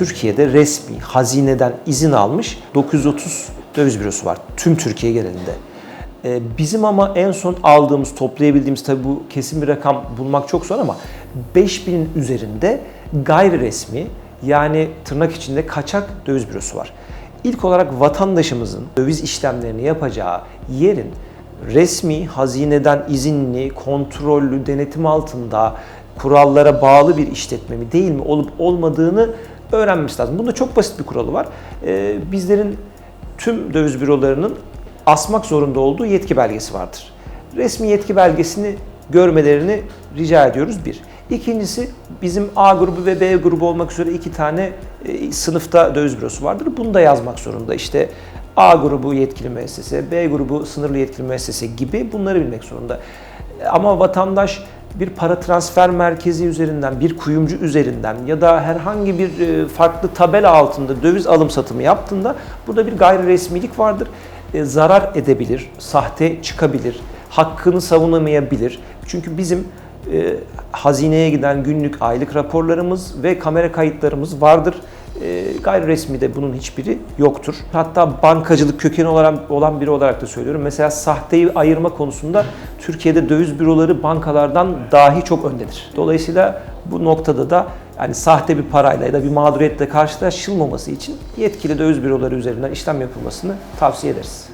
Türkiye'de resmi hazineden izin almış 930 döviz bürosu var tüm Türkiye genelinde. Ee, Bizim ama en son aldığımız, toplayabildiğimiz tabii bu kesin bir rakam bulmak çok zor ama 5000'in üzerinde gayri resmi yani tırnak içinde kaçak döviz bürosu var. İlk olarak vatandaşımızın döviz işlemlerini yapacağı yerin resmi, hazineden izinli, kontrollü, denetim altında, kurallara bağlı bir işletme mi değil mi olup olmadığını öğrenmesi lazım. Bunda çok basit bir kuralı var. Ee, bizlerin tüm döviz bürolarının asmak zorunda olduğu yetki belgesi vardır. Resmi yetki belgesini görmelerini rica ediyoruz bir. İkincisi bizim A grubu ve B grubu olmak üzere iki tane e, sınıfta döviz bürosu vardır. Bunu da yazmak zorunda. İşte A grubu yetkili müessese, B grubu sınırlı yetkili müessese gibi bunları bilmek zorunda. Ama vatandaş bir para transfer merkezi üzerinden, bir kuyumcu üzerinden ya da herhangi bir e, farklı tabela altında döviz alım satımı yaptığında burada bir gayri resmilik vardır. E, Zarar edebilir, sahte çıkabilir, hakkını savunamayabilir. Çünkü bizim e, hazineye giden günlük aylık raporlarımız ve kamera kayıtlarımız vardır. E, gayri resmi de bunun hiçbiri yoktur. Hatta bankacılık kökeni olan, olan biri olarak da söylüyorum. Mesela sahteyi ayırma konusunda Türkiye'de döviz büroları bankalardan dahi çok öndedir. Dolayısıyla bu noktada da yani sahte bir parayla ya da bir mağduriyetle karşılaşılmaması için yetkili döviz büroları üzerinden işlem yapılmasını tavsiye ederiz.